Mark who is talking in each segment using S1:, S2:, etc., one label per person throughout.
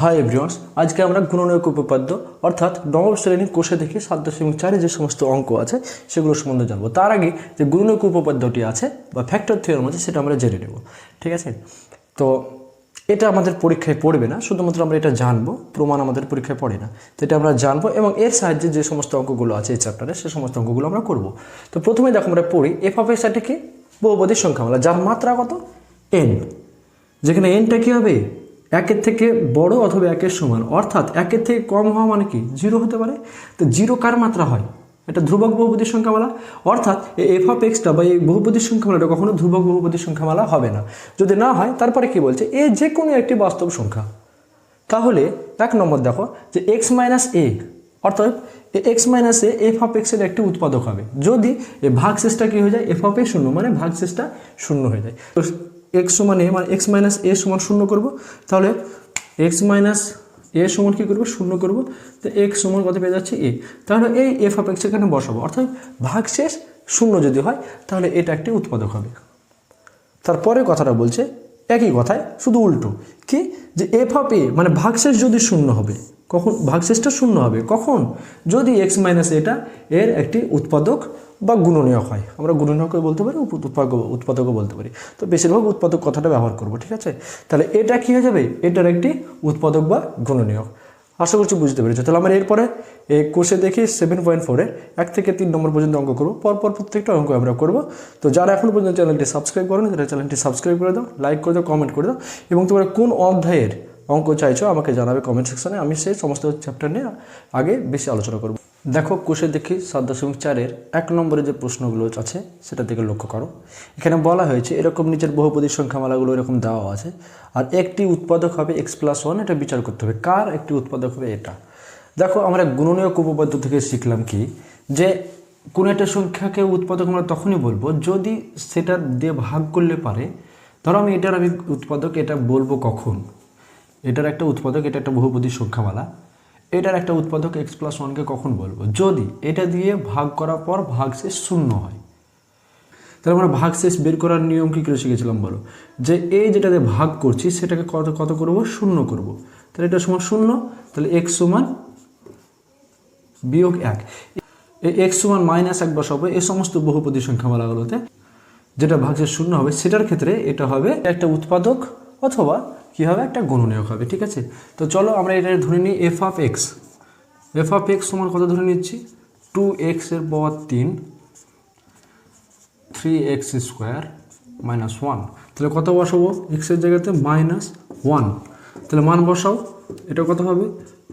S1: High এভরিওয়ান্স আজকে আমরা গুণনীয়ক উপপাদ্য, অর্থাৎ নবম শ্রেণির কোষে দেখে সাত দশমিক চারে যে সমস্ত অঙ্ক আছে, সেগুলো সম্বন্ধে জানব। তার আগে যে গুণনীয়ক উপপাদ্যটি আছে, বা ফ্যাক্টর থিওরাম আছে, সেটা আমরা জেনে নেব। ঠিক আছে? তো এটা আমাদের পরীক্ষায় পড়বে না, শুধুমাত্র আমরা এটা জানব, প্রমাণ আমাদের পরীক্ষায় পড়ে না। তো এটা আমরা জানব এবং এর সাহায্যে যে সমস্ত অঙ্কগুলো আছে, এই চ্যাপ্টারে সে সমস্ত অঙ্কগুলো আমরা করব। তো প্রথমে দেখো, আমরা পড়ি এফ অফ এক্স কি? বহুপদীর সংখ্যামালা, যার মাত্রা কত? এন যেখানে এনটা কী হবে? একের থেকে বড় অথবা একের সমান, অর্থাৎ একের থেকে কম হওয়া মানে কি? জিরো হতে পারে। তো জিরো কার মাত্রা হয়? এটা ধ্রুবক বহুপদীর সংখ্যামালা অর্থাৎ এই এফ অফ এক্সটা বা এই বহুপদীর সংখ্যামালাটা কখনো ধ্রুবক বহুপদীর সংখ্যামালা হবে না। যদি না হয়, তারপরে কি বলছে? এ যে কোনো একটি বাস্তব সংখ্যা। তাহলে এক নম্বর দেখো যে এক্স মাইনাস এ অর্থাৎ X minus A F of এক্সের একটি উৎপাদক হবে। যদি এই ভাগ শেষটা কী হয়ে যায়? এফ অফ এ শূন্য মানে ভাগ শেষটা শূন্য হয়ে যায়। তো এক্স সমান এ মানে এক্স মাইনাস এ সমান শূন্য করব। তাহলে এক্স মাইনাস এ সমান কী করব? শূন্য করব। তো এক্স সমান কত পেয়ে যাচ্ছে? এ তাহলে এই এফ অফ এক্স এখানে বসাবো। অর্থাৎ ভাগ শেষ শূন্য যদি হয়, তাহলে এটা একটি উৎপাদক হবে। তারপরে কথাটা বলছে একই কথায়, শুধু উল্টো। কি? যে এফ অফ এ মানে ভাগশেষ যদি শূন্য হবে, কখন? ভাগশেষটা শূন্য হবে। কখন? যদি এক্স মাইনাস এটা এর একটি উৎপাদক বা গুণনীয়ক হয়। আমরা গুণনীয়ক বলতে পারি উৎপাদক, উৎপাদকও বলতে পারি। তো বেশিরভাগ উৎপাদক কথাটা ব্যবহার করব, ঠিক আছে? তাহলে এটা কী হয়ে যাবে? এটার একটি উৎপাদক বা গুণনীয়ক। আশা করছি বুঝতে পেরেছ। তাহলে আমরা এরপরে কোর্সে দেখি সেভেন পয়েন্ট ফোরে এক থেকে তিন নম্বর পর্যন্ত অঙ্ক করব। পরপর প্রত্যেকটা অঙ্ক আমরা করব। তো যারা এখন পর্যন্ত চ্যানেলটি সাবস্ক্রাইব করেন, তারা চ্যানেলটি সাবস্ক্রাইব করে দাও, লাইক করে দাও, কমেন্ট করে দাও। এবং তোমরা কোন অধ্যায়ের অঙ্ক চাইছো, আমাকে জানাবে কমেন্ট সেকশনে। আমি সেই সমস্ত চ্যাপ্টার নিয়ে আগে বেশি আলোচনা করব। দেখো কোষে দেখি সাত দশমিক চারের এক নম্বরে যে প্রশ্নগুলো আছে, সেটা থেকে লক্ষ্য করো। এখানে বলা হয়েছে, এরকম নিচের বহুপদীর সংখ্যামালাগুলো এরকম দেওয়া আছে, আর একটি উৎপাদক হবে এক্স প্লাস ওয়ান এটা বিচার করতে হবে। কার একটি উৎপাদক হবে এটা? দেখো, আমরা গুণনীয় উপপাদ্য থেকে শিখলাম কি, যে কোনো একটা সংখ্যাকে উৎপাদক আমরা তখনই বলব যদি সেটা দিয়ে ভাগ করলে পারে। ধরো আমি এটার আমি উৎপাদক এটা বলব কখন? এটার একটা উৎপাদক, এটা একটা বহুপদী সংখ্যামালা। এটার একটা উৎপাদক এক্স প্লাস ওয়ানকে কখন বলব? যদি এটা দিয়ে ভাগ করার পর ভাগশেষ শূন্য হয়। তাহলে আমরা ভাগশেষ বের করার নিয়ম কী করে শিখেছিলাম বলো? যে এই যেটাতে ভাগ করছি, সেটাকে কত কত করব? শূন্য করব। তাহলে এটা সমান শূন্য, তাহলে এক্স সমান বিয়োগ এক। এই এক্স সমান মাইনাস এক বসাবো, এই সমস্ত বহুপদী সংখ্যামালাগুলোতে যেটা ভাগশেষ শূন্য হবে, সেটার ক্ষেত্রে এটা হবে একটা উৎপাদক অথবা কি হবে একটা গুণনীয়ক হবে ঠিক আছে? তো চলো আমরা এটা ধরে নিই F of X F of X সমান কত ধরে নিচ্ছি? টু এক্সের পাওয়ার তিন three X square minus one তাহলে কত বসাবো? এক্সের জায়গাতে মাইনাস ওয়ান তাহলে মান বসাও, এটা কত হবে?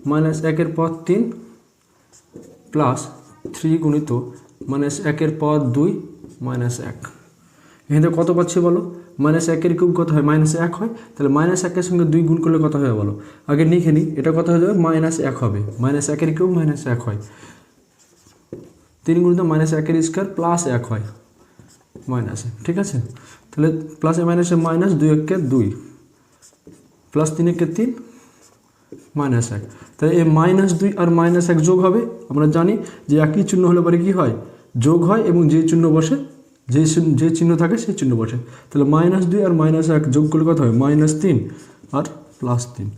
S1: মাইনাস একের পর তিন প্লাস থ্রি গুণিত মাইনাস একের পর দুই মাইনাস এক। এখান কত পাচ্ছি বলো? মাইনাস একের কিউব কত হয়? মাইনাস এক হয়। তাহলে মাইনাস একের সঙ্গে দুই গুণ করলে কত হবে বলো আগে লিখে নিই এটা কত হয়ে যাবে? মাইনাস এক হবে। মাইনাস একের কিউব মাইনাস এক হয়। তিন গুণিত মাইনাস একের স্কোয়ার প্লাস এক হয়। মাইনাসে ঠিক আছে? তাহলে প্লাসে মাইনাসে মাইনাস দুই একে দুই। প্লাস তিন একে তিন, মাইনাস এক। তাহলে এই মাইনাস দুই আর মাইনাস এক যোগ হবে। আমরা জানি যে একই চিহ্ন হলে পরে কী হয়? যোগ হয় এবং যে চিহ্ন বসে যে চিহ্ন- যে চিহ্ন থাকে সেই চিহ্ন বসে। তাহলে মাইনাস দুই আর মাইনাস এক যোগ করলে কত হয়? মাইনাস তিন আর প্লাস তিন।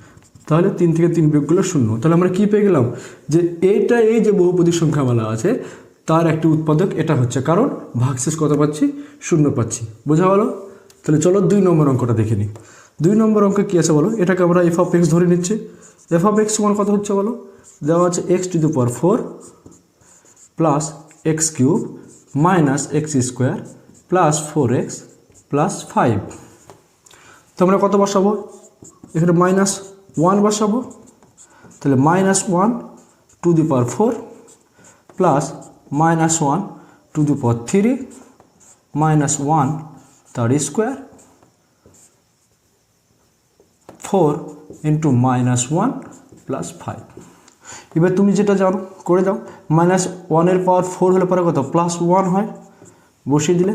S1: তাহলে তিন থেকে তিন বিয়োগ করলে শূন্য। তাহলে আমরা কী পেয়ে গেলাম? যে এটা, এই যে বহুপদী সংখ্যা সংখ্যামালা আছে, তার একটি উৎপাদক এটা হচ্ছে। কারণ ভাগশেষ কত পাচ্ছি? শূন্য পাচ্ছি। বোঝা গেলো? তাহলে চলো দুই নম্বর অঙ্কটা দেখে নিই। দুই নম্বর অঙ্ক কী আছে বলো? এটাকে আমরা এফ অফ এক্স ধরে নিচ্ছি। এফ অফ এক্স সমান কত হচ্ছে বলো? দেওয়া আছে X to the power four plus X cube minus X square plus four X plus five তো আমরা কত বসাবো? এখানে মাইনাস ওয়ান বসাবো। তাহলে minus one to the power four plus minus one to the power three minus one তার square four into minus one plus five এবার তুমি যেটা জানো, করে দাও। মাইনাস ওয়ানের পাওয়ার ফোর হলে পরে কত? প্লাস ওয়ান হয়। বসিয়ে দিলে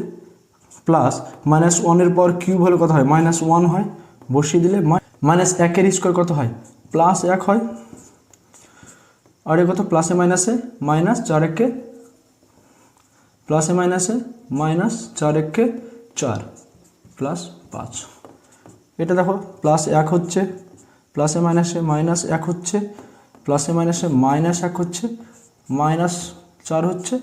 S1: প্লাস মাইনাস ওয়ানের পাওয়ার কিউব হলে কত হয়? মাইনাস ওয়ান হয়। বসিয়ে দিলে মাইনাস একের স্কোয়ার কত হয়? প্লাস এক হয়। আর এ কত? প্লাসে মাইনাসে মাইনাস চার একে প্লাসে মাইনাসে মাইনাস চার একে চার। প্লাস পাঁচ। এটা দেখো প্লাস এক হচ্ছে প্লাসে মাইনাসে মাইনাস এক হচ্ছে। প্লাসে মাইনাসে মাইনাস এক হচ্ছে, মাইনাস চার হচ্ছে,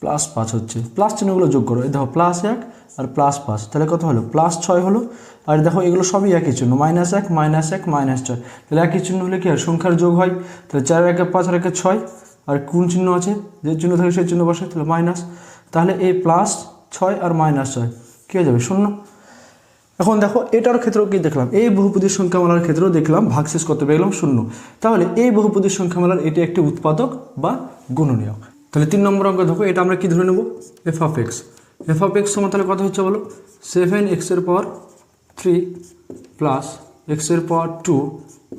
S1: প্লাস পাঁচ হচ্ছে। প্লাস চিহ্নগুলো যোগ করো। এই দেখো, প্লাস এক আর প্লাস পাঁচ। তাহলে কত হলো? প্লাস ছয় হলো। আর দেখো, এগুলো সবই একই চিহ্ন। মাইনাস এক মাইনাস এক, মাইনাস ছয় তাহলে একই চিহ্ন হলে কি হয়? সংখ্যার যোগ হয়। তাহলে চার একে পাঁচ আর একে ছয়। আর কোন চিহ্ন আছে? যে চিহ্ন থাকে সেই চিহ্ন বসে তাহলে মাইনাস। তাহলে এই প্লাস ছয় আর মাইনাস ছয়। কী হয়ে যাবে? শূন্য। এখন দেখো, এটার ক্ষেত্রেও কি দেখলাম? এই বহুপদীর সংখ্যামালার ক্ষেত্রেও দেখলাম ভাগশেষ কত পেলাম শূন্য। তাহলে এই বহুপদীর সংখ্যামালার এটি একটি উৎপাদক বা গুণনীয়ক। তাহলে তিন নম্বর অঙ্ক দেখো, এটা আমরা কি ধরে নেব? F of X F of X সমান তাহলে কত হচ্ছে বলো? সেভেন এক্সের পর থ্রি প্লাস এক্সের পর two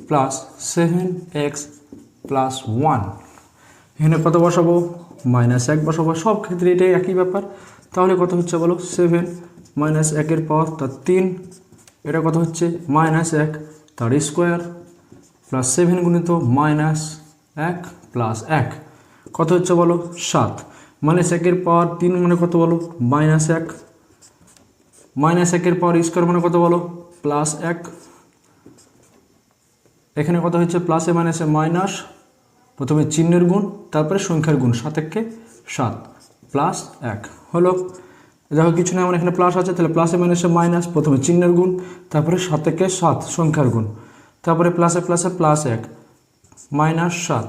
S1: plus seven X plus one এখানে কত বসাবো? মাইনাস এক বসাবো। সব ক্ষেত্রে এটাই একই ব্যাপার। তাহলে কত হচ্ছে বলো? সেভেন মাইনাস একের পর তার তিন। এটা কত হচ্ছে? মাইনাস এক তার স্কোয়ার প্লাস সেভেন গুণিত মাইনাস এক প্লাস এক। কত হচ্ছে বলো? সাত। মাইনাস একের পর তিন মানে কত বলো? মাইনাস এক। মাইনাস একের পর স্কোয়ার মানে কত বলো? প্লাস এক। এখানে কত হচ্ছে? প্লাসে মাইনাসে মাইনাস। প্রথমে চিহ্নের গুণ, তারপরে সংখ্যার গুণ সাত এককে সাত প্লাস এক। হলো দেখো কিছু না আমার এখানে প্লাস আছে, তাহলে প্লাসে মাইনাসে মাইনাস প্রথমে চিহ্নের গুণ, তারপরে সাত একে সাত, সংখ্যার গুণ। তারপরে প্লাসে প্লাসে প্লাস এক মাইনাস সাত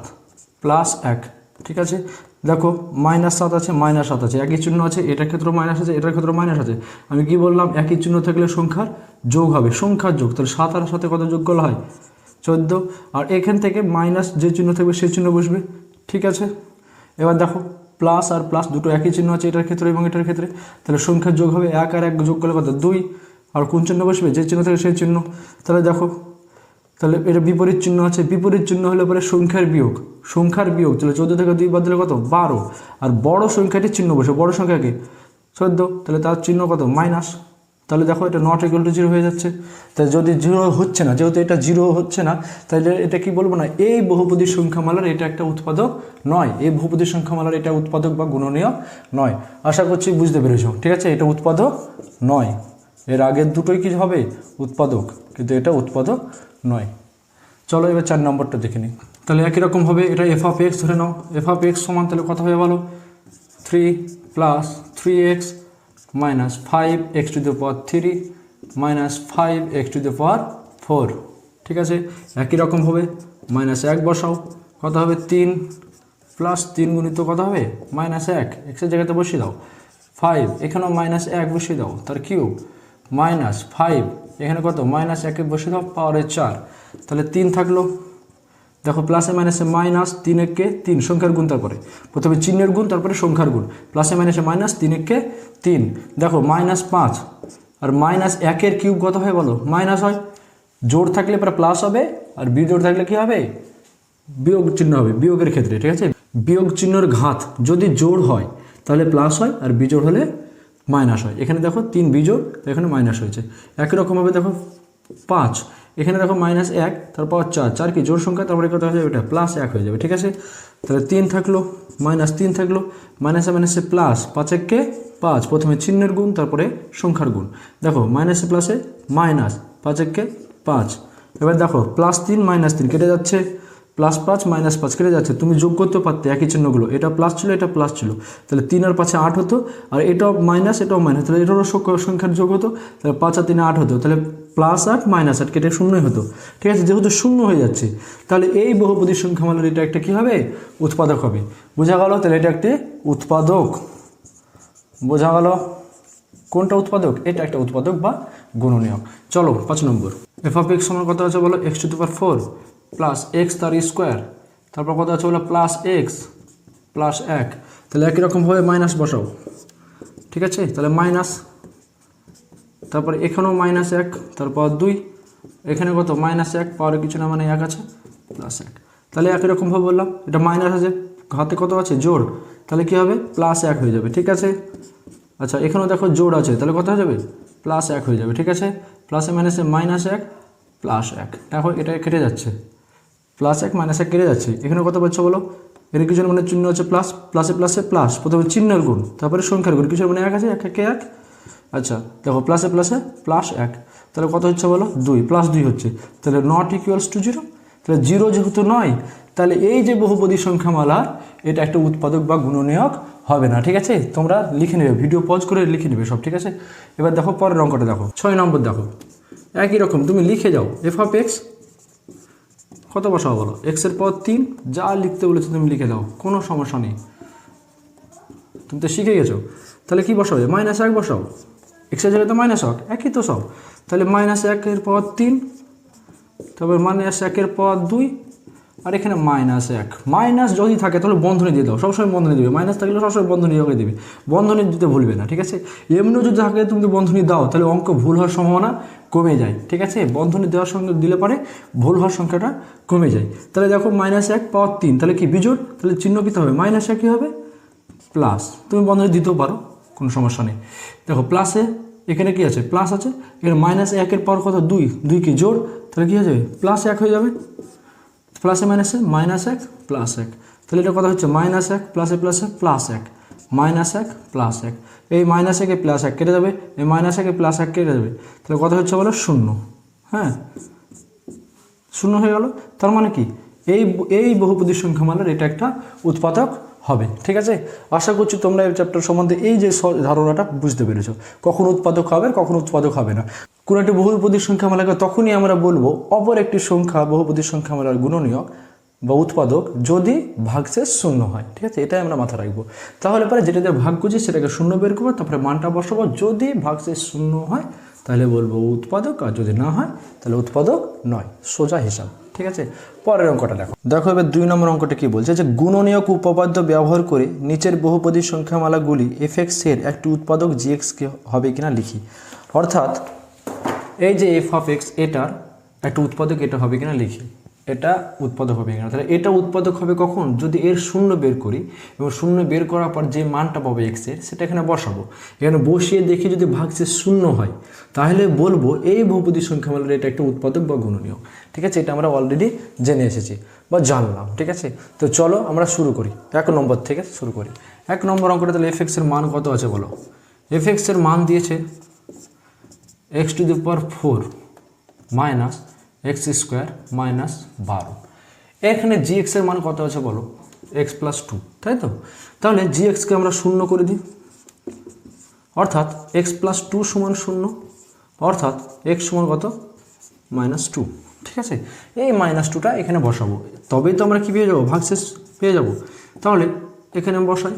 S1: প্লাস এক, ঠিক আছে? দেখো মাইনাস সাত আছে মাইনাস সাত আছে, একই চিহ্ন আছে, এটার ক্ষেত্রে মাইনাস আছে, এটার ক্ষেত্রে মাইনাস আছে। আমি কি বললাম? একই চিহ্ন থাকলে সংখ্যার যোগ হবে, সংখ্যার যোগ, তাহলে সাত আর সাথে কত যোগ করলে হয়? চোদ্দ। আর এখান থেকে মাইনাস যে চিহ্ন থাকবে, সেই চিহ্ন বসবে, ঠিক আছে? এবার দেখো প্লাস আর প্লাস দুটো একই চিহ্ন আছে এটার ক্ষেত্রে এবং এটার ক্ষেত্রে। তাহলে সংখ্যার যোগ হবে এক আর এক যোগ করলে কত? দুই। আর কোন চিহ্ন বসবে? যে চিহ্ন থাকে সেই চিহ্ন। তাহলে দেখো, তাহলে এটা বিপরীত চিহ্ন আছে। বিপরীত চিহ্ন হলে পরে সংখ্যার বিয়োগ। সংখ্যার বিয়োগ। তাহলে চোদ্দ থেকে দুই বাদ দিলে কত? বারো। আর বড় সংখ্যাটি চিহ্ন বসে বড় সংখ্যাকে চোদ্দ। তাহলে তার চিহ্ন কত? মাইনাস তাহলে দেখো এটা নট ইকুয়াল টু জিরো হয়ে যাচ্ছে। তাই যদি জিরো হচ্ছে না, যেহেতু এটা জিরো হচ্ছে না, তাহলে এটা কি বলব না, এই বহুপদী সংখ্যামালার এটা একটা উৎপাদক নয়। এই বহুপদী সংখ্যামালার এটা উৎপাদক বা গুণনীয় নয়। আশা করছি বুঝতে পেরেছ, ঠিক আছে? এটা উৎপাদক নয়। এর আগের দুটোই কি হবে? উৎপাদক। কিন্তু এটা উৎপাদক নয়। চলো এবার চার নম্বরটা দেখে নিই। তাহলে একই রকম হবে, এটা এফ অফ এক্স ধরে নাও। এফ অফ এক্স সমান তাহলে কথা হয়ে বলো? Three plus three X minus five X to the power three minus five X to the power four ঠিক আছে? একই রকম হবে। মাইনাস এক বসাও। কত হবে? তিন। প্লাস তিন গুণিত কত হবে? মাইনাস এক। এক্সের জায়গাতে বসিয়ে দাও। ফাইভ এখানেও মাইনাস এক বসিয়ে দাও। তার কিউব মাইনাস ফাইভ এখানে কত? মাইনাস একে বসিয়ে দাও পাওয়ারের চার। তাহলে তিন থাকল। দেখো প্লাসে মাইনাসে মাইনাস তিন একে তিন, সংখ্যার গুণ তারপরে। প্রথমে চিহ্নের গুণ, তারপরে সংখ্যার গুণ। প্লাসে মাইনাসে মাইনাস তিন একে তিন। দেখো মাইনাস পাঁচ। আর মাইনাস একের কিউব কত হয় বলো? মাইনাস হয় জোর থাকলে পরে প্লাস হবে, আর বিজোড় থাকলে কি হবে? বিয়োগ চিহ্ন হবে, বিয়োগের ক্ষেত্রে, ঠিক আছে? বিয়োগ চিহ্নর ঘাত যদি জোর হয়, তাহলে প্লাস হয়, আর বিজোড় হলে মাইনাস হয়। এখানে দেখো তিন বিজোড় এখানে মাইনাস হয়েছে। একই রকমভাবে দেখো পাঁচ। এখানে দেখো মাইনাস এক, তারপর চার। চার কি? জোর সংখ্যা, তারপরে কত হয়ে যাবে? এটা প্লাস এক হয়ে যাবে, ঠিক আছে? তাহলে তিন থাকল মাইনাস তিন থাকল মাইনাসে মাইনাসে প্লাস পাঁচ এককে পাঁচ। প্রথমে চিহ্নের গুণ, তারপরে সংখ্যার গুণ। দেখো মাইনাসে প্লাসে মাইনাস পাঁচ এককে পাঁচ। এবার দেখো প্লাস তিন মাইনাস তিন কেটে যাচ্ছে। প্লাস পাঁচ মাইনাস পাঁচ কেটে যাচ্ছে। তুমি যোগ করতে পারতে একই চিহ্নগুলো। এটা প্লাস ছিল, এটা প্লাস ছিল। তাহলে তিন আর পাঁচে আট হতো, আর এটাও মাইনাস এটাও মাইনাস তাহলে এটারও সংখ্যা- সংখ্যার যোগ হতো, তাহলে পাঁচ আর তিনে আট হতো। তাহলে প্লাস আট, মাইনাস আট, কেটে শূন্যই হতো। ঠিক আছে, যেহেতু শূন্য হয়ে যাচ্ছে, তাহলে এই বহুপদী সংখ্যামালার এটা একটা কী হবে? উৎপাদক হবে। বোঝা গেল, তাহলে এটা একটি উৎপাদক। বোঝা গেল, কোনটা উৎপাদক? এটা একটা উৎপাদক বা গুণনীয়ক। চলো, পাঁচ নম্বর। এফ অফ এক্স সমান কত আছে বলো? X to power four plus X তার স্কোয়ার তারপর কত আছে বলো? প্লাস এক্স প্লাস এক। তাহলে একই রকমভাবে মাইনাস বসাও। ঠিক আছে? তাহলে মাইনাস তারপর এখানেও মাইনাস এক, তারপর দুই। এখানে কত? মাইনাস এক, পাওয়ারে কিছু না মানে এক আছে। প্লাস এক। তাহলে একই রকমভাবে বললাম। এটা মাইনাস আছে। হাতে কত আছে? জোর তাহলে কি হবে? প্লাস এক হয়ে যাবে। ঠিক আছে? আচ্ছা এখানেও দেখো জোর আছে। তাহলে কত হয়ে যাবে? প্লাস এক হয়ে যাবে। ঠিক আছে? প্লাসে মাইনাসে মাইনাস এক প্লাস এক। দেখো, এটা কেটে যাচ্ছে। প্লাস এক মাইনাস এক কেটে যাচ্ছে। এখানে কত পাচ্ছ বলো? এর কিছু মানে চিহ্ন হচ্ছে প্লাস প্লাসে প্লাসে প্লাস প্রথমে চিহ্নের গুণ। তারপরে সংখ্যার গুণ। কিছু মানে এক আছে? এক, একে, এক। আচ্ছা দেখো প্লাসে প্লাসে প্লাস এক। তাহলে কত হচ্ছে বলো? দুই প্লাস দুই হচ্ছে। তাহলে নট ইকুয়ালস টু জিরো তাহলে জিরো যেহেতু নয়, তাহলে এই যে বহুপদী সংখ্যামালা, এটা একটা উৎপাদক বা গুণনীয়ক হবে না, ঠিক আছে? তোমরা লিখে নেবে ভিডিও পজ করে লিখে নেবে সব, ঠিক আছে? এবার দেখো পরের অঙ্কটা দেখো। ছয় নম্বর দেখো। একই রকম, তুমি লিখে যাও। এফ অফ এক্স কত বসাও বলো? এক্সের পর তিন, যা লিখতে বলেছ তুমি লিখে দাও, কোনো সমস্যা নেই। তুমি তো শিখে গেছো। তাহলে কি বসাবে মাইনাস এক বসাও। এক্সের জায়গায় তো মাইনাস এক একই তো সব তাহলে মাইনাস একের পর তিন তারপর মাইনাস একের পর দুই আর এখানে মাইনাস এক মাইনাস যদি থাকে তাহলে বন্ধনী দিয়ে দাও সবসময় বন্ধনী দিবে মাইনাস থাকলে সবসময় বন্ধনী যোগে দিবে বন্ধনী দিতে ভুলবে না ঠিক আছে এমনিও যদি থাকে তুমি বন্ধনী দাও তাহলে অঙ্ক ভুল হওয়ার সম্ভাবনা কমে যায় ঠিক আছে বন্ধনী দেওয়ার সঙ্গে দিলে পরে ভুল হওয়ার সংখ্যাটা কমে যায় তাহলে দেখো মাইনাস এক পাওয়ার তিন তাহলে কি বিজোড় তাহলে চিহ্ন কী হবে মাইনাস এক কী হবে প্লাস তুমি বন্ধনী দিতেও পারো কোনো সমস্যা নেই। দেখো প্লাসে এখানে কি আছে? প্লাস আছে, এখানে মাইনাস একের পর কত? দুই। দুই কি? জোর তাহলে কী হয়ে যাবে? প্লাস এক হয়ে যাবে। প্লাসে মাইনাসে মাইনাস এক প্লাস এক। তাহলে এটা কথা হচ্ছে? মাইনাস এক প্লাসে প্লাসে প্লাস এক মাইনাস এক। প্লাস এক এই মাইনাস একে প্লাস এক কেটে যাবে, এই মাইনাস একে প্লাস এক কেটে যাবে। তাহলে কথা হচ্ছে বলো? শূন্য। হ্যাঁ? শূন্য হয়ে গেল। তার মানে কি? এই এই বহুপদী সংখ্যামালার এটা একটা উৎপাদক হবে, ঠিক আছে? আশা করছি তোমরা এই চ্যাপ্টার সম্বন্ধে এই যে ধারণাটা বুঝতে পেরেছ। কখন উৎপাদক হবে, কখন উৎপাদক হবে না। কোনো একটি বহুপদী সংখ্যামালাকে তখনই আমরা বলব, অপর একটি সংখ্যা, বহুপদী সংখ্যামালার গুণনীয়ক বা উৎপাদক যদি ভাগশেষ শূন্য হয়, ঠিক আছে? এটাই আমরা মাথায় রাখব। তাহলে পরে যেটা দিয়ে ভাগ করছি সেটাকে শূন্য বের করব, তারপরে মানটা বসাবো। যদি ভাগশেষ শূন্য হয়, তাহলে বলব উৎপাদক, আর যদি না হয়, তাহলে উৎপাদক নয়, সোজা হিসাব। ঠিক আছে? পরের অঙ্কটা দেখো। দেখো এবার দুই নম্বর অঙ্কটা কি বলছে যে গুণনীয়ক উপপাদ্য ব্যবহার করে নিচের বহুপদী সংখ্যামালাগুলি এফ এর একটি উৎপাদক জিএক্স কে হবে কিনা লিখি। অর্থাৎ এই যে এফ অফ এক্স এটার একটা উৎপাদক এটা হবে কিনা লিখি। এটা উৎপাদক হবে কিনা তাহলে এটা উৎপাদক হবে কখন? যদি এর শূন্য বের করি, এবং শূন্য বের করার পর যে মানটা পাবো এক্সের সেটা এখানে বসাবো। এখানে বসিয়ে দেখি যদি ভাগশেষ শূন্য হয়, তাহলে বলব এই বহুপদী সংখ্যামালার এটা একটা উৎপাদক বা গুণনীয়। ঠিক আছে? এটা আমরা অলরেডি জেনে এসেছি বা জানলাম। ঠিক আছে? তো চলো আমরা শুরু করি। এক নম্বর থেকে শুরু করি। এক নম্বর অঙ্কটা তাহলে এফ এর মান কত আছে বলো? এফ এর মান দিয়েছে X to the power four minus X square minus বারো। এখানে জি এক্সের মান কত আছে বলো? এক্স প্লাস টু তাই তো? তাহলে জি এক্সকে আমরা শূন্য করে দিই। অর্থাৎ এক্স প্লাস টু সমান শূন্য, অর্থাৎ এক্স সমান কত? মাইনাস টু ঠিক আছে? এই মাইনাস টুটা এখানে বসাবো। তবেই তো আমরা কী পেয়ে যাব? ভাগশেষ পেয়ে যাব। তাহলে এখানে বসাই।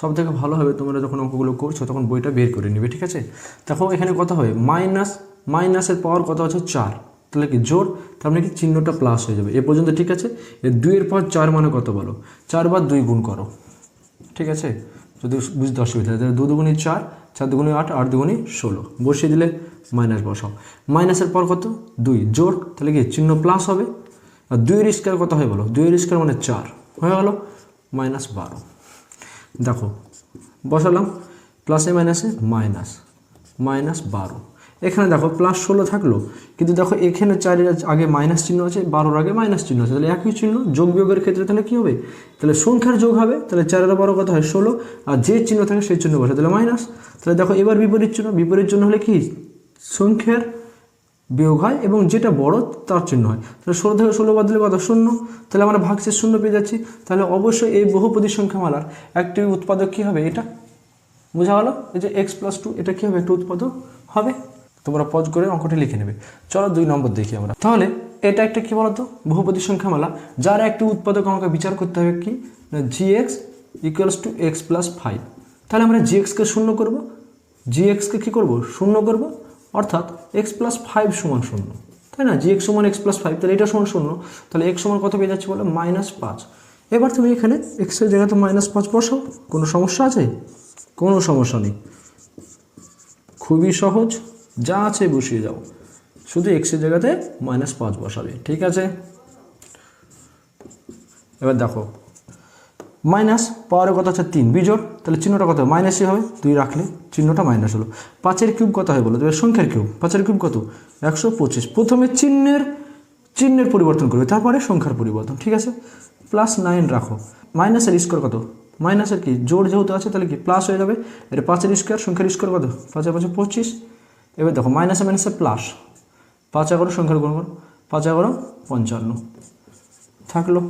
S1: সব থেকে ভালো হবে তোমরা যখন অঙ্কগুলো করছ তখন বইটা বের করে নেবে, ঠিক আছে? দেখো এখানে কত হবে মাইনাস মাইনাসের পাওয়ার কত আছে? চার। তাহলে কি জোর? তার মানে কি চিহ্নটা প্লাস হয়ে যাবে। এ পর্যন্ত, ঠিক আছে? এর দুইয়ের পর চার মানে কত বলো? চার বার দুই গুণ করো, ঠিক আছে? যদি বুঝতে অসুবিধা হয় তাহলে দু দুগুণি চার চার দুগুণি আট আট দুগুণি ষোলো। বসিয়ে দিলে মাইনাস বসাও। মাইনাসের পর কত? দুই। জোর? তাহলে কি চিহ্ন প্লাস হবে? আর দুইয়ের স্কোয়ার কত হয় বলো? দুইয়ের স্কোয়ার মানে চার। হয়ে গেলো মাইনাস বারো। দেখো, বসালাম প্লাসে মাইনাসে মাইনাস মাইনাস বারো। এখানে দেখো প্লাস ষোলো থাকল, কিন্তু দেখো এখানে চারের আগে মাইনাস চিহ্ন আছে, বারোর আগে মাইনাস চিহ্ন আছে, তাহলে একই চিহ্ন যোগ বিয়োগের ক্ষেত্রে তাহলে কী হবে? তাহলে সংখ্যার যোগ হবে, তাহলে চারের বারো কত হয়? ষোলো, আর যে চিহ্ন থাকে সেই চিহ্ন বসে তাহলে মাইনাস তাহলে দেখো এবার বিপরীত চিহ্ন বিপরীত চিহ্ন হলে কি? সংখ্যার বিয়োগ হয় এবং যেটা বড় তার চিহ্ন হয়। তাহলে ষোলো থেকে ষোলো বাদ দিলে কত? শূন্য। তাহলে আমরা ভাগশেষ শূন্য পেয়ে যাচ্ছি। তাহলে অবশ্যই এই বহুপদী সংখ্যামালার একটি উৎপাদক কী হবে? এটা। বোঝা গেলো? এই যে এক্স প্লাস টু এটা কী হবে? একটা উৎপাদক হবে। তোমরা পজ করে অঙ্কটি লিখে নেবে। চলো দুই নম্বর দেখি আমরা। তাহলে এটা একটা কি বলতো? বহুপদী সংখ্যামালা যার একটি উৎপাদক আমাকে বিচার করতে হবে কি? G X equals to X plus five তাহলে আমরা জি এক্সকে শূন্য করব। জি এক্সকে কী করব? শূন্য করব। অর্থাৎ এক্স প্লাস ফাইভ সমান শূন্য। তাই না? জি এক্স সমান এক্স প্লাস ফাইভ তাহলে এটা সমান শূন্য। তাহলে এক্স সমান কত পেয়ে যাচ্ছে বলে? মাইনাস পাঁচ। এবার তুমি এখানে এক্সের জায়গাতে মাইনাস পাঁচ বসাও। কোনো সমস্যা আছে? কোনো সমস্যা নেই। খুবই সহজ। যা আছে বসিয়ে যাও শুধু এক্সের জায়গাতে মাইনাস পাঁচ বসাবে। ঠিক আছে? এবার দেখো। মাইনাস পাওয়ারের কত হচ্ছে তিন। বিজোড় তাহলে চিহ্নটা কত? মাইনাসই হবে। দুই রাখলে চিহ্নটা মাইনাস হলো। পাঁচের কিউব কত হয় বলো? তবে সংখ্যার কিউব। পাঁচের কিউব কত? একশো পঁচিশ। প্রথমে চিহ্নের চিহ্নের পরিবর্তন করবে, তারপরে সংখ্যার পরিবর্তন, ঠিক আছে? প্লাস নাইন রাখো। মাইনাসের স্কোয়ার কত? মাইনাসের কি? জোর যেহেতু আছে, তাহলে কি প্লাস হয়ে যাবে? এটা পাঁচের স্কোয়ার, সংখ্যার স্কোয়ার কত? পাঁচের পাঁচে পঁচিশ। এবার দেখো, মাইনাসে মাইনাসে প্লাস। পাঁচ এগারো সংখ্যার গুণ পাঁচ এগারো পঞ্চান্ন। থাকল।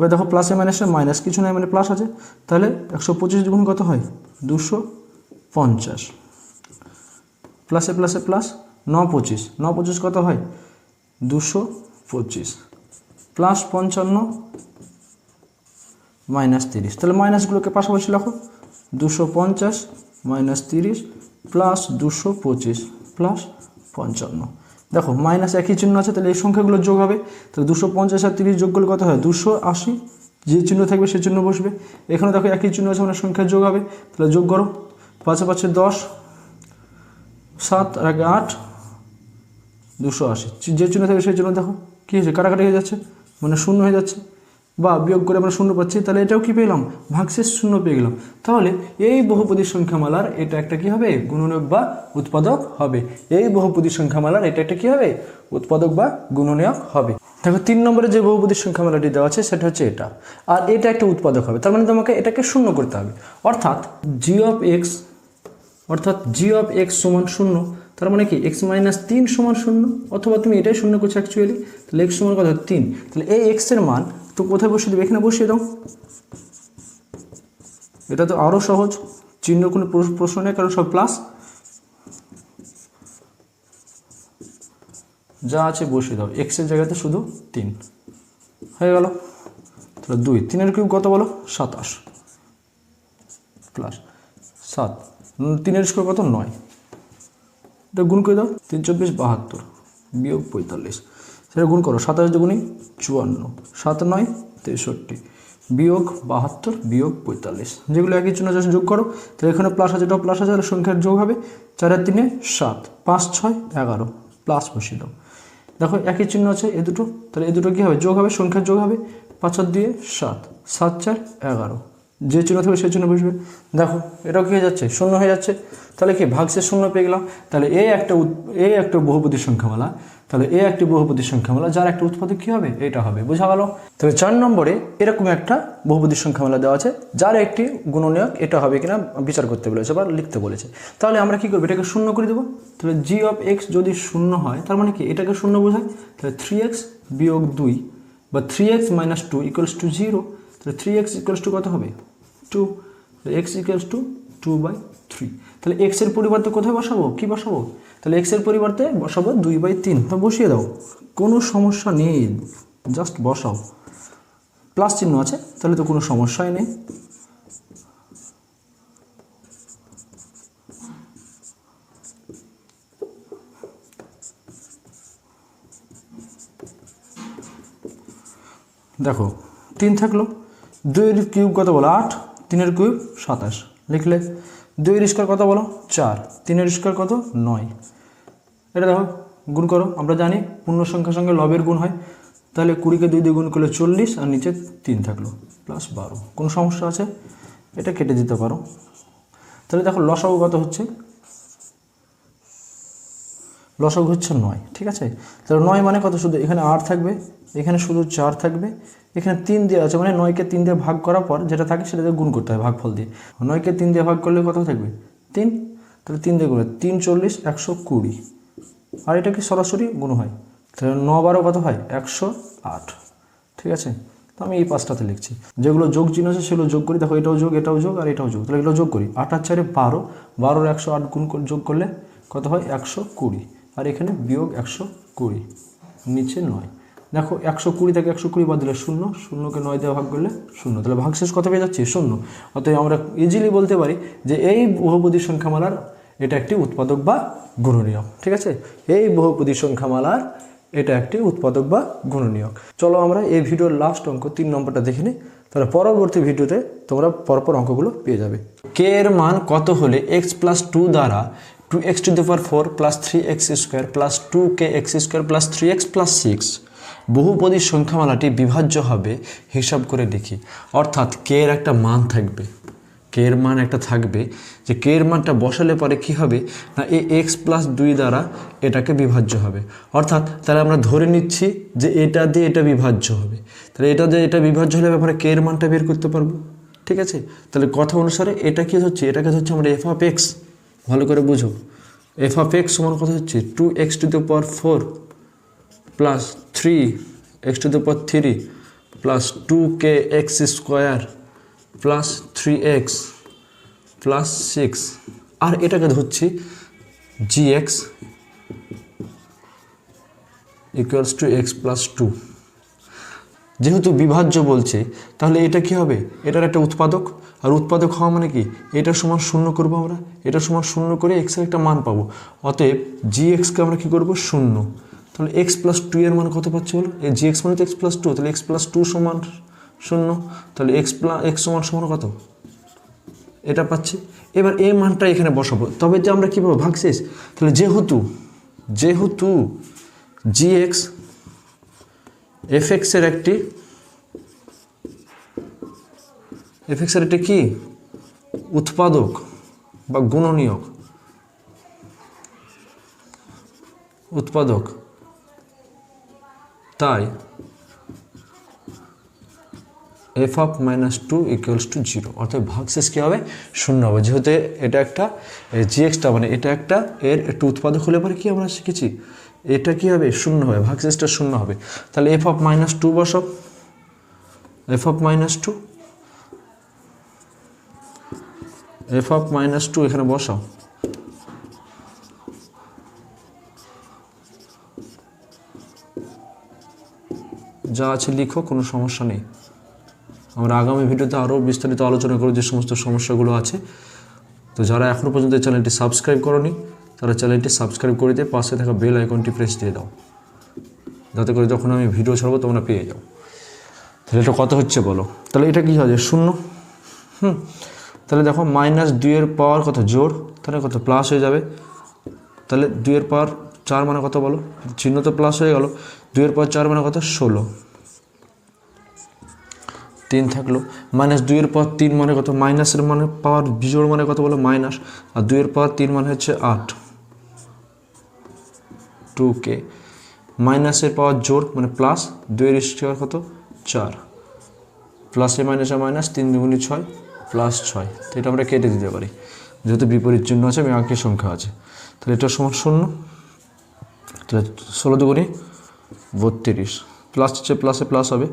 S1: এবার দেখো প্লাসে মাইনাসে মাইনাস কিছু নাই মানে প্লাস আছে। তাহলে একশো পঁচিশ গুণ কত হয়? দুশো পঞ্চাশ। প্লাসে প্লাসে প্লাস ন পঁচিশ ন পঁচিশ কত হয়? দুশো পঁচিশ। প্লাস পঞ্চান্ন মাইনাস তিরিশ। তাহলে মাইনাসগুলোকে পাশাপাশি লেখো। দুশো পঞ্চাশ মাইনাস তিরিশ প্লাস দুশো পঁচিশ প্লাস পঞ্চান্ন। দেখো মাইনাস একই চিহ্ন আছে, তাহলে এই সংখ্যাগুলো যোগ হবে। তাহলে দুশো পঞ্চাশ আর তিরিশ যোগ করলে কত হয়? দুশো আশি। যে চিহ্ন থাকবে সে চিহ্ন বসবে। এখানে দেখো একই চিহ্ন আছে মানে সংখ্যা যোগ হবে। তাহলে যোগ করো। পাঁচে পাঁচে দশ, সাত আর আগে আট, দুশো আশি। যে চিহ্ন থাকবে সেই চিহ্ন দেখো। কী হয়েছে? কাটাকাটি হয়ে যাচ্ছে মানে শূন্য হয়ে যাচ্ছে। বা বিয়োগ করে আমরা শূন্য পাচ্ছি, তাহলে এটাও কি পেলাম ভাগশেষ শূন্য পেয়ে গেলাম। তাহলে এই বহুপদী সংখ্যামালার এটা একটা কি হবে? গুণনীয়ক বা উৎপাদক হবে। এই বহুপদী সংখ্যামালার এটা একটা কি হবে? উৎপাদক বা গুণনীয়ক হবে। দেখো, তিন নম্বরে যে বহুপদী সংখ্যামালাটি দেওয়া আছে, সেটা হচ্ছে এটা। আর এটা একটা উৎপাদক হবে। তার মানে তোমাকে এটাকে শূন্য করতে হবে। অর্থাৎ জি অফ এক্স অর্থাৎ জি অফ এক্স সমান শূন্য, তার মানে কি? এক্স মাইনাস তিন সমান শূন্য, অথবা তুমি এটাই শূন্য করছ অ্যাকচুয়ালি তাহলে এক্স সমান কত? তিন। তাহলে এই এক্সের মান তো কোথায় বসিয়ে দেবে? এখানে বসিয়ে দাও। এটা তো আরও সহজ। চিহ্ন কোনো প্রশ- প্রশ্ন নেই, কারণ সব প্লাস যা আছে বসিয়ে দাও। এক্সের জায়গাতে শুধু তিন। হয়ে গেল। তাহলে দুই। তিনের কিউব কত বলো? সাতাশ। প্লাস সাত। তিনের স্কোয়ার কত? নয়। এটা গুণ করে দাও। তিন, চব্বিশ, বাহাত্তর। বিয়োগ পঁয়তাল্লিশ। সেটা গুণ করো, সাতাশ দুগুণি চুয়ান্ন সাত নয় তেষট্টি, বিয়োগ বাহাত্তর, বিয়োগ পঁয়তাল্লিশ। যেগুলো একই চিহ্ন যখন যোগ করো, তাহলে এখানে প্লাস আছে এটাও প্লাস আছে, তাহলে সংখ্যার যোগ হবে চারের তিনে সাত, পাঁচ ছয় এগারো প্লাস বসিয়ে দাও। দেখো একই চিহ্ন আছে এ দুটো, তাহলে এ দুটো কী হবে? যোগ হবে, সংখ্যার যোগ হবে পাঁচ আর দিয়ে সাত সাত চার এগারো। যে চিহ্ন থাকবে সেই চিহ্ন বসবে। দেখো, এটাও কী হয়ে যাচ্ছে? শূন্য হয়ে যাচ্ছে। তাহলে কি? ভাগশেষ শূন্য পেয়ে গেলাম। তাহলে এই একটা এই একটা বহুপদী সংখ্যামালা। তাহলে এ একটি বহুপদী সংখ্যামালা যার একটা উৎপাদক কী হবে? এটা হবে। বোঝা গেল? তাহলে চার নম্বরে এরকম একটা বহুপদী সংখ্যামালা দেওয়া আছে, যার একটি গুণনীয়ক এটা হবে কিনা বিচার করতে বলেছে বা লিখতে বলেছে। তাহলে আমরা কি করব? এটাকে শূন্য করে দেবো। তাহলে জি অফ এক্স যদি শূন্য হয়, তার মানে কি? এটাকে শূন্য বোঝায়। তাহলে থ্রি এক্স বিয়োগ দুই বা three X minus two equals to zero তাহলে থ্রি এক্স ইকুয়ালস টু কত হবে? Two X equals to two by three তাহলে এক্সের পরিবর্তে কোথায় বসাবো? কি বসাবো? তাহলে এক্সের পরিবর্তে বসাবো দুই বাই তিন। তো বসিয়ে দাও। কোনো সমস্যা নেই। জাস্ট বসাও। প্লাস চিহ্ন আছে, তাহলে তো কোনো সমস্যাই নেই। দেখো, তিন থাকল। দুইয়ের কিউব কত বলো? আট। তিনের কিউব সাতাশ। লিখলে দুইয়ের স্কোয়ার কত বলো? চার। তিনের স্কোয়ার কত? নয়। এটা দেখো, গুণ করো। আমরা জানি পূর্ণ সংখ্যার সঙ্গে লবের গুণ হয়। তাহলে কুড়িকে দুই দিয়ে গুণ করলে চল্লিশ, আর নিচে তিন থাকল প্লাস বারো। কোনো সমস্যা আছে? এটা কেটে দিতে পারো। তাহলে দেখো লসাও কত হচ্ছে? লসাগু হচ্ছে নয়, ঠিক আছে? তাহলে নয় মানে কত শুধু? এখানে আট থাকবে, এখানে শুধু চার থাকবে, এখানে তিন দিয়ে আছে মানে নয়কে তিন দিয়ে ভাগ করার পর যেটা থাকে সেটা দিয়ে গুণ করতে হয় ভাগফল দিয়ে। নয়কে তিন দিয়ে ভাগ করলে কত থাকবে? তিন? তাহলে তিন দিয়ে গুণ তিন চল্লিশ, একশো কুড়ি। আর এটা কি সরাসরি গুণ হয়? তাহলে ন বারো কত হয়? একশো আট, ঠিক আছে? তো আমি এই পাঁচটাতে লিখছি। যেগুলো যোগ চিহ্ন আছে সেগুলো যোগ করি। দেখো, এটাও যোগ এটাও যোগ, আর এটাও যোগ। তাহলে এগুলো যোগ করি। আট আর চারে বারো, বারোর একশো আট গুণ যোগ করলে কত হয়? একশো কুড়ি। আর এখানে বিয়োগ একশো কুড়ি, নিচে নয়। দেখো, একশো কুড়ি থেকে একশো কুড়ি বাদ দিলে শূন্য, শূন্যকে নয় দিয়ে ভাগ করলে শূন্য। তাহলে ভাগশেষ কত পেয়ে যাচ্ছে? শূন্য। অতএব আমরা ইজিলি বলতে পারি যে এই বহুপদী সংখ্যামালার এটা একটি উৎপাদক বা গুণনীয়ক, ঠিক আছে? এই বহুপদী সংখ্যামালার এটা একটি উৎপাদক বা গুণনীয়ক। চলো আমরা এই ভিডিওর লাস্ট অঙ্ক, তিন নম্বরটা দেখে নিই। তাহলে পরবর্তী ভিডিওতে তোমরা পরপর অঙ্কগুলো পেয়ে যাবে। কে এর মান কত হলে এক্স প্লাস টু দ্বারা two X to the power four plus three X square plus two K X square plus three X plus six বহুপদী সংখ্যামালাটি বিভাজ্য হবে, হিসাব করে দেখি। অর্থাৎ কে এর একটা মান থাকবে। কে এর মান একটা থাকবে যে কে এর মানটা বসালে পরে কি হবে? না এ এক্স প্লাস দুই দ্বারা এটাকে বিভাজ্য হবে। অর্থাৎ তাহলে আমরা ধরে নিচ্ছি যে এটা দিয়ে এটা বিভাজ্য হবে। তাহলে এটা দিয়ে এটা বিভাজ্য হলে ব্যাপারে কে এর মানটা বের করতে পারব। ঠিক আছে? তাহলে কথা অনুসারে এটা কি হচ্ছে? এটাকে হচ্ছে আমরা এফ অফ এক্স ভালো করে বুঝো। এফ অফ এক্স সমান কথা হচ্ছে? Two X to the power four plus three X to the power three plus two K X square plus three X plus six আর এটাকে ধরছি G X equals to X plus two যেহেতু বিভাজ্য বলছে, তাহলে এটা কি হবে? এটার একটা উৎপাদক। আর উৎপাদক হওয়া মানে কি? এটা সমান শূন্য করব আমরা। এটা সমান শূন্য করে এক্সের একটা মান পাবো। অতএব জি এক্সকে আমরা কি করব? শূন্য। তাহলে এক্স প্লাস টু এর মান কত পাচ্ছি বলো? এই জি এক্স মানে তো এক্স প্লাস টু তাহলে এক্স প্লাস টু সমান শূন্য। তাহলে এক্স প্লাস এক্স সমান সমান কত? এটা পাচ্ছি। এবার এই মানটা এখানে বসাবো। তবে যে আমরা কী পাবো? ভাগশেষ তাহলে যেহেতু যেহেতু জি এক্স এফ এক্সের একটি এফ এক্সের একটি কি? উৎপাদক বা গুণনীয়ক। উৎপাদক। তাই F of minus two equals to zero অর্থাৎ ভাগশেষ কী হবে? শূন্য হবে। যেহেতু এটা একটা জি এক্সটা মানে এটা একটা, এর একটু উৎপাদক হলে পরে কি আমরা শিখেছি? এটা কি হবে? শূন্য হবে। ভাগশেষটা শূন্য হবে। তাহলে এফ অফ মাইনাস টু বসব F of minus two F of minus two এখানে বসাও। যা আছে লিখো, কোনো সমস্যা নেই। আমরা আগামী ভিডিওতে আরও বিস্তারিত আলোচনা করব যে সমস্ত সমস্যাগুলো আছে। তো যারা এখনও পর্যন্ত চ্যানেলটি সাবস্ক্রাইব করনি তারা চ্যানেলটি সাবস্ক্রাইব করে দিয়ে পাশে থাকা বেল আইকনটি প্রেস দিয়ে দাও। যাতে করে যখন আমি ভিডিও ছাড়বো তোমরা পেয়ে যাও। তাহলে এটা কত হচ্ছে বলো? তাহলে এটা কী হবে? শূন্য। হুম। তাহলে দেখো মাইনাস দুইয়ের পাওয়ার কত? জোর তাহলে কত? প্লাস হয়ে যাবে। তাহলে দুইয়ের পাওয়ার চার মানে কত বলো? চিহ্ন তো প্লাস হয়ে গেল। দুইয়ের পাওয়ার চার মানে কত? ষোলো। তিন থাকল। মাইনাস দুইয়ের পর তিন মানে কত? মাইনাসের মানে পাওয়ার বিজোড় মানে কত বলো? মাইনাস। আর দুইয়ের পর তিন মানে হচ্ছে আট। টু কে মাইনাসের পাওয়ার জোর মানে প্লাস দুইয়ের স্কোয়ার কত? চার। প্লাসে মাইনাসে মাইনাস তিন দুগুণি ছয় প্লাস ছয়। তো এটা আমরা কেটে দিতে পারি। যেহেতু বিপরীত চিহ্ন আছে এবং আঁকের সংখ্যা আছে। তাহলে এটা সমান শূন্য। তাহলে ষোলো দুগুণি বত্রিশ। প্লাস হচ্ছে প্লাসে প্লাস হবে।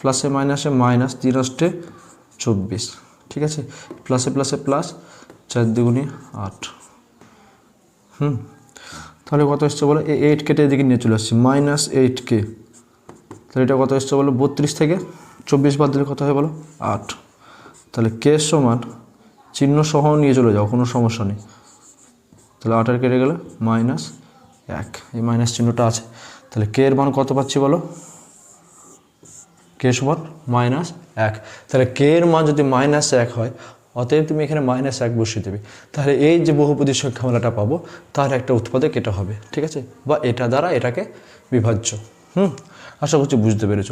S1: প্লাসে মাইনাসে মাইনাস তিন অষ্টে চব্বিশ। ঠিক আছে? প্লাসে প্লাসে প্লাস চার দুগুণি আট। হুম? তাহলে কত এসছে বলো? এই এইট কেটে এদিকে নিয়ে চলে আসছি মাইনাস এইট কে। তাহলে এটা কত এসছে বলো? বত্রিশ থেকে চব্বিশ বাদ দিলে কত হয় বলো? আট। তাহলে কে সমান? চিহ্ন সহ নিয়ে চলে যাও, কোনো সমস্যা নেই। তাহলে আটের কেটে গেলে মাইনাস এক। এই মাইনাস চিহ্নটা আছে। তাহলে কে এর মান কত পাচ্ছি বলো? কে সমান? মাইনাস এক। তাহলে কে এর মান যদি মাইনাস এক হয় অতএব তুমি এখানে মাইনাস এক বসিয়ে দেবে। তাহলে এই যে বহুপদী সংখ্যামালাটা পাবো, তার একটা উৎপাদক এটা হবে, ঠিক আছে? বা এটা দ্বারা এটাকে বিভাজ্য। হুম? আশা করছি বুঝতে পেরেছ।